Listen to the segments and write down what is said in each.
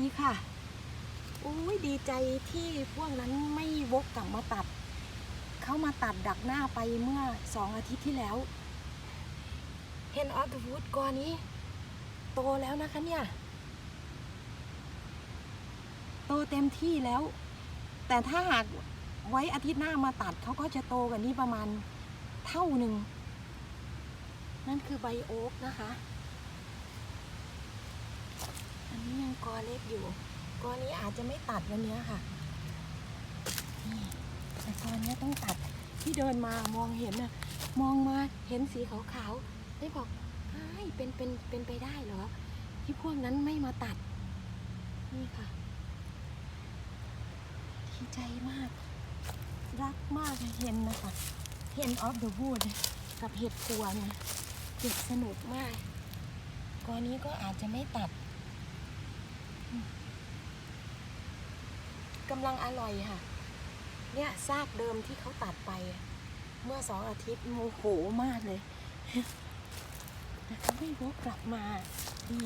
ดีค่ะอุ้ยดีใจที่พวกนั้นไม่วกกลับมาตัด เขามาตัดดักหน้าไปเมื่อสองอาทิตย์ที่แล้วเฮนออฟเดอะวูดกอนี้ โตแล้วนะคะเนี่ย โตเต็มที่แล้ว แต่ถ้าหากไว้อาทิตย์หน้ามาตัดเขาก็จะโตกว่านี้ประมาณเท่าหนึ่ง นั่นคือใบโอ๊กนะคะ อันนี้ เล็กอยู่กอนนี้อาจจะไม่ตัดวันนี้ค่ะนี่แต่กอเนี้ต้องตัดที่เดินมามองเห็นน่ะมองมาเห็นสีขาวๆได้บอกไอ้เป็นเป็นเป็นไปได้เหรอ ที่พวกนั้นไม่มาตัด นี่ค่ะดีใจมาก รักมากเห็นนะคะเห็นออฟเดอะวูดกับเห็ดครัวเนี่ยเด็กสนุกมากก้อนนี้ก็อาจจะไม่ตัด กำลังอร่อยค่ะ เนี่ยซากเดิมที่เขาตัดไป เมื่อสองอาทิตย์โมโหมากเลยแต่เขาไม่วกกลับมาดี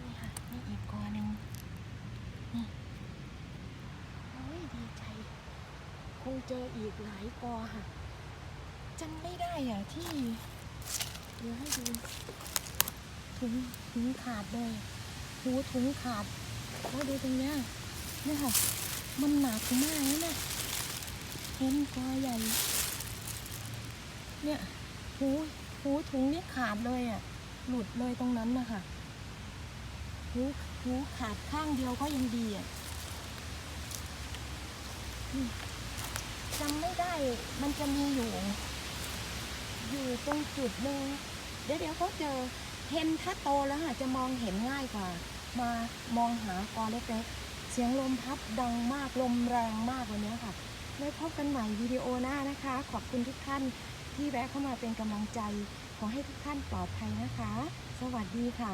นี่ค่ะนี่อีกกอหนึ่งนี่โอ้ยดีใจ คงเจออีกหลายกอค่ะจำไม่ได้อะที่ เดี๋ยวให้ดูถุงถุงขาดเลย หูถุงขาดแล้วดูตรงเนี้ยเนี่ยค่ะ มันหนักมากนะเนี่ยเห็นกอใหญ่ เนี่ย หูหูถุงนี่ขาดเลยอะ หลุดเลยตรงนั้นนะคะหูหูขาดข้างเดียวก็ยังดีอะจำไม่ได้ มันจะมีอยู่ อยู่ตรงจุดหนึ่งเดี๋ยวเดี๋ยวเขาเจอ เห็นถ้าโตแล้วค่ะจะมองเห็นง่ายกว่า มามองหากอเล็กๆ เสียงลมพัดดังมากลมแรงมากวันนี้ค่ะไว้พบกันใหม่วิดีโอหน้านะคะ ขอบคุณทุกท่านที่แวะเข้ามาเป็นกำลังใจ ขอให้ทุกท่านปลอดภัยนะคะ สวัสดีค่ะ